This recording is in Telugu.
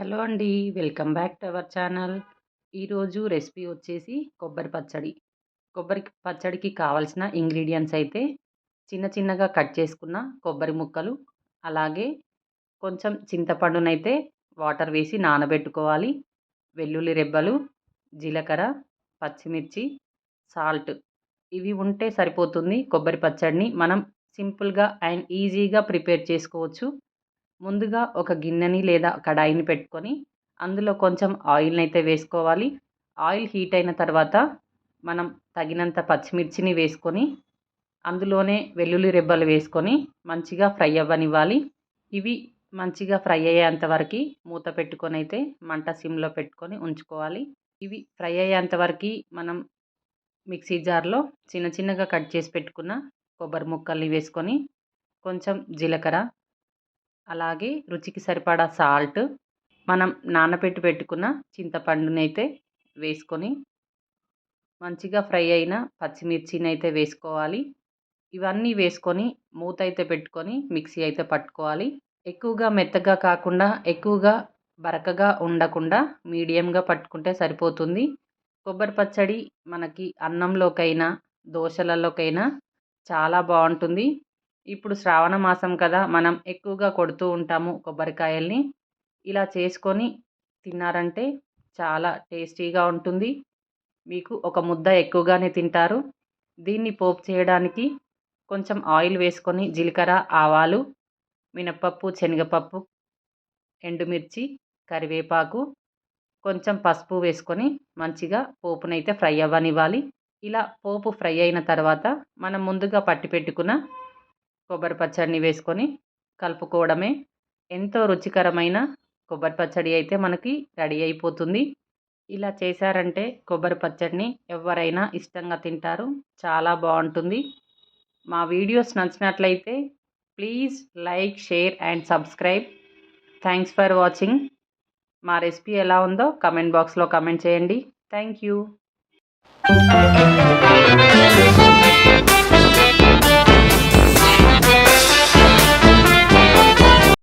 హలో అండి. Welcome back to our channel. ఈరోజు రెసిపీ వచ్చేసి కొబ్బరి పచ్చడి. కొబ్బరి పచ్చడికి కావాల్సిన ఇంగ్రీడియంట్స్ అయితే చిన్న చిన్నగా కట్ చేసుకున్న కొబ్బరి ముక్కలు అలాగే కొంచెం చింతపండునైతే వాటర్ వేసి నానబెట్టుకోవాలి. వెల్లుల్లి రెబ్బలు జీలకర్ర పచ్చిమిర్చి సాల్ట్ ఇవి ఉంటే సరిపోతుంది. కొబ్బరి పచ్చడిని మనం సింపుల్గా అండ్ ఈజీగా ప్రిపేర్ చేసుకోవచ్చు. ముందుగా ఒక గిన్నెని లేదా కడాయిని పెట్టుకొని అందులో కొంచెం ఆయిల్ని అయితే వేసుకోవాలి. ఆయిల్ హీట్ అయిన తర్వాత మనం తగినంత పచ్చిమిర్చిని వేసుకొని అందులోనే వెల్లుల్లి రెబ్బలు వేసుకొని మంచిగా ఫ్రై అవ్వనివ్వాలి. ఇవి మంచిగా ఫ్రై అయ్యేంతవరకు మూత పెట్టుకొని అయితే మంట సిమ్లో పెట్టుకొని ఉంచుకోవాలి. ఇవి ఫ్రై అయ్యేంతవరకు మనం మిక్సీ జార్లో చిన్న చిన్నగా కట్ చేసి పెట్టుకున్న కొబ్బరి ముక్కల్ని వేసుకొని కొంచెం జీలకర్ర అలాగే రుచికి సరిపడా సాల్ట్ మనం నానబెట్టి పెట్టుకున్న చింతపండునైతే వేసుకొని మంచిగా ఫ్రై అయిన పచ్చిమిర్చినైతే వేసుకోవాలి. ఇవన్నీ వేసుకొని మూత అయితే పెట్టుకొని మిక్సీ అయితే పట్టుకోవాలి. ఎక్కువగా మెత్తగా కాకుండా ఎక్కువగా బరకగా ఉండకుండా మీడియంగా పట్టుకుంటే సరిపోతుంది. కొబ్బరి పచ్చడి మనకి అన్నంలోకైనా దోశలలోకైనా చాలా బాగుంటుంది. ఇప్పుడు శ్రావణ మాసం కదా మనం ఎక్కువగా కొడుతూ ఉంటాము కొబ్బరికాయల్ని. ఇలా చేసుకొని తిన్నారంటే చాలా టేస్టీగా ఉంటుంది. మీకు ఒక ముద్ద ఎక్కువగానే తింటారు. దీన్ని పోపు చేయడానికి కొంచెం ఆయిల్ వేసుకొని జీలకర్ర ఆవాలు మినప్పప్పు శనగపప్పు ఎండుమిర్చి కరివేపాకు కొంచెం పసుపు వేసుకొని మంచిగా పోపునైతే ఫ్రై అవ్వనివ్వాలి. ఇలా పోపు ఫ్రై అయిన తర్వాత మనం ముందుగా పట్టి పెట్టుకున్న కొబ్బరి పచ్చడిని వేసుకొని కలుపుకోవడమే ఎంతో రుచికరమైన కొబ్బరి పచ్చడి అయితే మనకి రెడీ అయిపోతుంది. ఇలా చేశారంటే కొబ్బరి పచ్చడిని ఎవరైనా ఇష్టంగా తింటారు. చాలా బాగుంటుంది. మా వీడియోస్ నచ్చినట్లయితే please like share and subscribe. Thanks for watching. మా రెసిపీ ఎలా ఉందో కమెంట్ బాక్స్లో కమెంట్ చేయండి. Thank you.